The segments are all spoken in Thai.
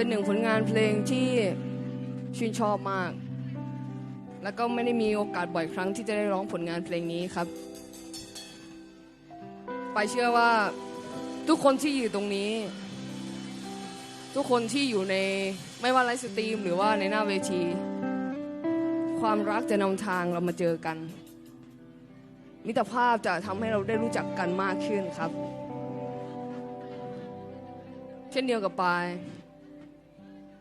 เป็นหนึ่งผลงานเพลงที่ชื่นชอบมาก แล้วก็ไม่ได้มีโอกาสบ่อยครั้งที่จะได้ร้องผลงานเพลงนี้ครับ ไปเชื่อว่าทุกคนที่อยู่ตรงนี้ ทุกคนที่อยู่ในไม่ว่าไลฟ์สตรีมหรือว่าในหน้าเวที ความรักจะนำทางเรามาเจอกัน มิตรภาพจะทำให้เราได้รู้จักกันมากขึ้นครับ เช่นเดียวกับปาย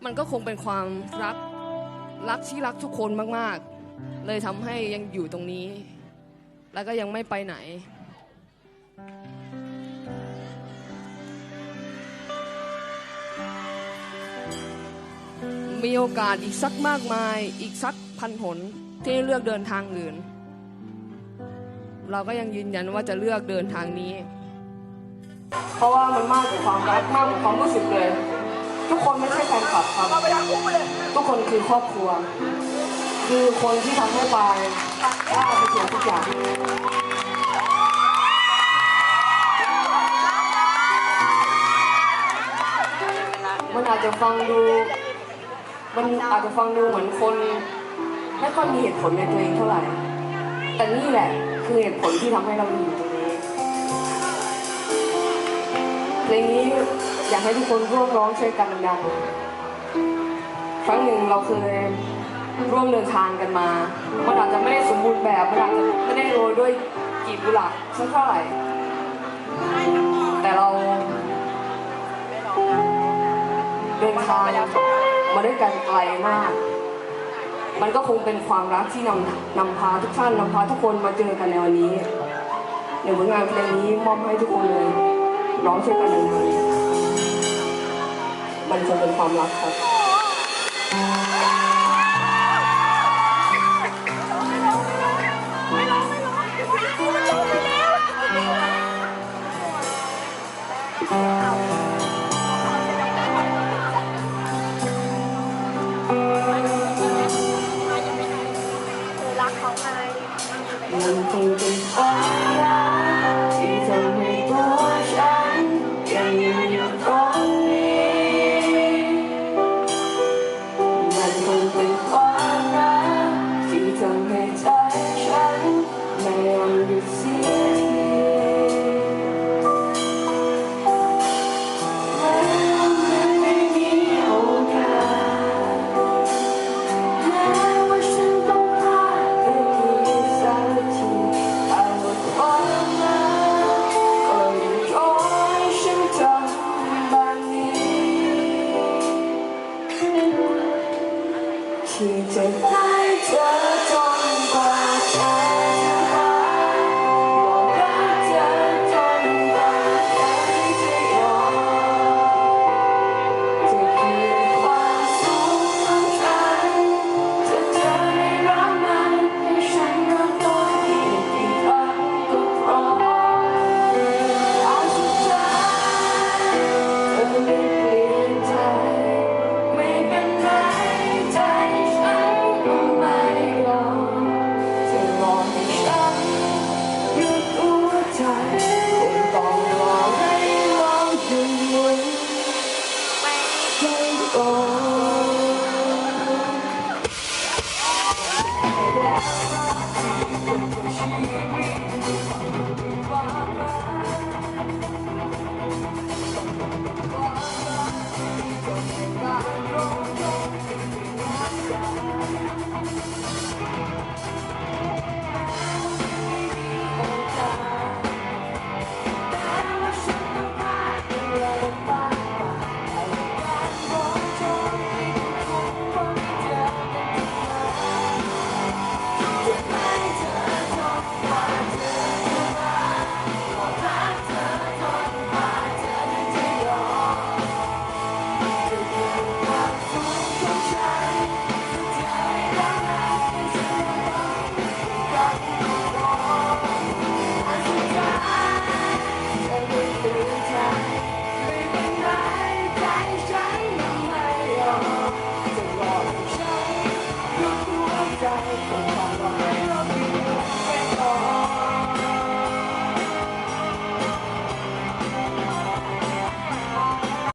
มันก็คงเป็นความรักรักที่รักทุกคนมากๆ เลยทำให้ยังอยู่ตรงนี้ แล้วก็ยังไม่ไปไหน มีโอกาสอีกสักมากมายอีกสักพันหนที่เลือกเดินทางอื่น เราก็ยังยืนยันว่าจะเลือกเดินทางนี้ เพราะว่ามันมากกว่าความรักมากกว่าความรู้สึกเลย ทุกคนไม่ใช่แฟนคลับครับ ทุกคนคือครอบครัว คือคนที่ทำให้ปายได้ไปถึงทุกอย่างมันอาจจะฟังดู มันอาจจะฟังดูเหมือนคนไม่ค่อยมีเหตุผลในตัวเองเท่าไหร่ แต่นี่แหละคือเหตุผลที่ทำให้เราอยู่ตรง เพลงนี้อยากให้ทุกคนร่วมร้องช่วยกันดังครั้งหนึ่งเราเคยร่วมเดินทางกันมามันอาจจะไม่ได้สมบูรณ์แบบมันอาจจะไม่ได้โรยด้วยกีบกุหลาบสักเท่าไหร่ แต่เราเดินทางมาด้วยกันไกลมาก มันก็คงเป็นความรักที่นำนำพาทุกท่านนำพาทุกคนมาเจอกันในวันนี้ในผลงานเพลงนี้มอบให้ทุกคนเลย ร้องช่วยกันเลยมันคงเป็นความรักครับรักเขาไงมันคงเที่จะได้